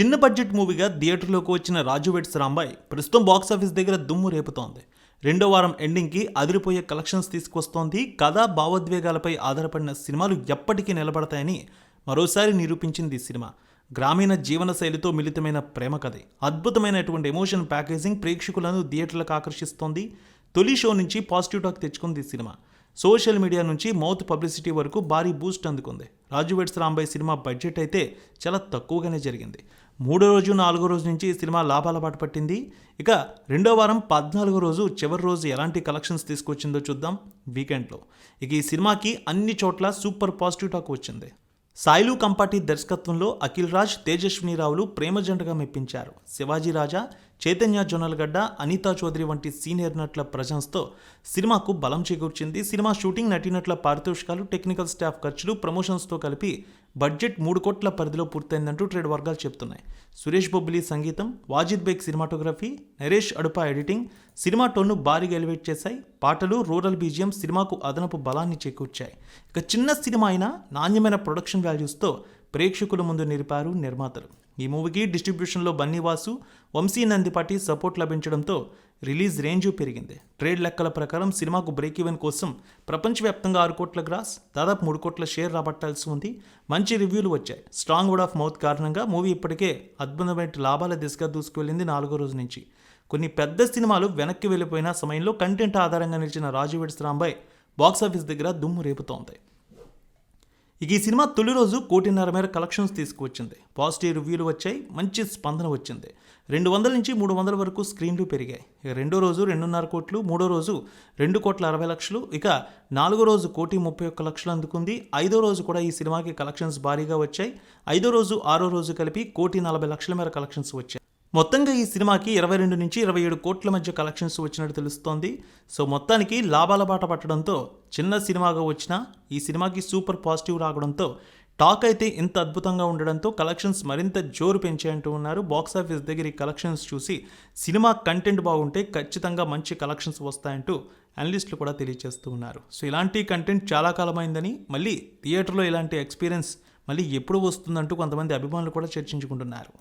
చిన్న బడ్జెట్ మూవీగా థియేటర్లోకి వచ్చిన రాజు వెడ్స్ రాంబాయ్ ప్రస్తుతం బాక్స్ ఆఫీస్ దగ్గర దుమ్ము రేపుతోంది. రెండో వారం ఎండింగ్కి అదిరిపోయే కలెక్షన్స్ తీసుకొస్తోంది కథ భావోద్వేగాలపై ఆధారపడిన సినిమాలు ఎప్పటికీ నిలబడతాయని మరోసారి నిరూపించింది ఈ సినిమా. గ్రామీణ జీవన శైలితో మిళితమైన ప్రేమ కథ. అద్భుతమైనటువంటి ఎమోషన్ ప్యాకేజింగ్ ప్రేక్షకులను థియేటర్లకు ఆకర్షిస్తోంది. తొలి షో నుంచి పాజిటివ్ టాక్ తెచ్చుకుంది ఈ సినిమా. సోషల్ మీడియా నుంచి మౌత్ పబ్లిసిటీ వరకు భారీ బూస్ట్ అందుకుంది. Raju weds Rambai cinema budget అయితే చాలా తక్కువగానే జరిగింది. మూడో రోజు నాలుగో రోజు నుంచి ఈ సినిమా లాభాల బాట పట్టింది. ఇక రెండో వారం పద్నాలుగో రోజు చివరి రోజు ఎలాంటి కలెక్షన్స్ తీసుకొచ్చిందో చూద్దాం వీకెండ్లో. ఇక ఈ సినిమాకి అన్ని చోట్ల సూపర్ పాజిటివ్ టాక్ వచ్చింది. సాయిలు కంపాటి దర్శకత్వంలో అఖిల్ రాజ్ తేజస్విని రావులు ప్రేమ జంటగా మెప్పించారు. శివాజీ రాజా చైతన్య జొన్నలగడ్డ అనితా చౌదరి వంటి సీనియర్ నటుల ప్రజెన్స్తో సినిమాకు బలం చేకూర్చింది. సినిమా షూటింగ్ నటీనటుల పారితోషికాలు టెక్నికల్ స్టాఫ్ ఖర్చులు ప్రమోషన్స్తో కలిపి బడ్జెట్ మూడు కోట్ల పరిధిలో పూర్తయిందంటూ ట్రేడ్ వర్గాలు చెప్తున్నాయి. సురేష్ బొబ్బిలి సంగీతం Wajid Baig cinematography Naresh Adupa editing cinema టోన్ను భారీగా ఎలివేట్ చేశాయి. పాటలు రూరల్ బీజియం సినిమాకు అదనపు బలాన్ని చేకూర్చాయి. ఇక చిన్న సినిమా అయినా నాణ్యమైన ప్రొడక్షన్ వాల్యూస్తో ప్రేక్షకుల ముందు నిలిపారు నిర్మాతలు. ఈ మూవీకి డిస్ట్రిబ్యూషన్లో బన్నీవాసు వంశీ నందిపాటి సపోర్ట్ లభించడంతో రిలీజ్ రేంజ్ పెరిగింది. ట్రేడ్ లెక్కల ప్రకారం సినిమాకు బ్రేక్ ఈవెన్ కోసం ప్రపంచవ్యాప్తంగా ఆరు కోట్ల గ్రాస్ దాదాపు మూడు కోట్ల షేర్ రాబట్టాల్సి ఉంది. మంచి రివ్యూలు వచ్చాయి. స్ట్రాంగ్ వర్డ్ ఆఫ్ మౌత్ కారణంగా మూవీ ఇప్పటికే అద్భుతమైన లాభాల దిశగా దూసుకువెళ్ళింది నాలుగో రోజు నుంచి. కొన్ని పెద్ద సినిమాలు వెనక్కి వెళ్ళిపోయిన సమయంలో కంటెంట్ ఆధారంగా నిలిచిన రాజు వెడ్స్ రాంబాయ్ బాక్సాఫీస్ దగ్గర దుమ్ము రేపుతోంది. ఇక ఈ సినిమా తొలి రోజు కోటిన్నర మేర కలెక్షన్స్ తీసుకువచ్చింది. పాజిటివ్ రివ్యూలు వచ్చాయి మంచి స్పందన వచ్చింది. రెండు వందల నుంచి మూడు వందల వరకు స్క్రీన్లు పెరిగాయి. ఇక రెండో రోజు రెండున్నర కోట్లు మూడో రోజు రెండు కోట్ల అరవై లక్షలు. ఇక నాలుగో రోజు కోటి ముప్పై ఒక్క లక్షలు అందుకుంది. ఐదో రోజు కూడా ఈ సినిమాకి కలెక్షన్స్ భారీగా వచ్చాయి. ఐదో రోజు ఆరో రోజు కలిపి కోటి నలభై లక్షల మేర కలెక్షన్స్ వచ్చాయి. మొత్తంగా ఈ సినిమాకి ఇరవై రెండు నుంచి ఇరవై ఏడు కోట్ల మధ్య కలెక్షన్స్ వచ్చినట్టు తెలుస్తోంది. సో మొత్తానికి లాభాల బాట పట్టడంతో చిన్న సినిమాగా వచ్చినా ఈ సినిమాకి సూపర్ పాజిటివ్ రావడంతో టాక్ అయితే ఇంత అద్భుతంగా ఉండడంతో కలెక్షన్స్ మరింత జోరు పెంచాయంటూ ఉన్నారు. బాక్స్ ఆఫీస్ దగ్గర ఈ కలెక్షన్స్ చూసి సినిమా కంటెంట్ బాగుంటే ఖచ్చితంగా మంచి కలెక్షన్స్ వస్తాయంటూ అనలిస్టులు కూడా తెలియజేస్తూ ఉన్నారు. సో ఇలాంటి కంటెంట్ చాలా కాలమైందని మళ్ళీ థియేటర్లో ఇలాంటి ఎక్స్పీరియన్స్ మళ్ళీ ఎప్పుడు వస్తుందంటూ కొంతమంది అభిమానులు కూడా చర్చించుకుంటున్నారు.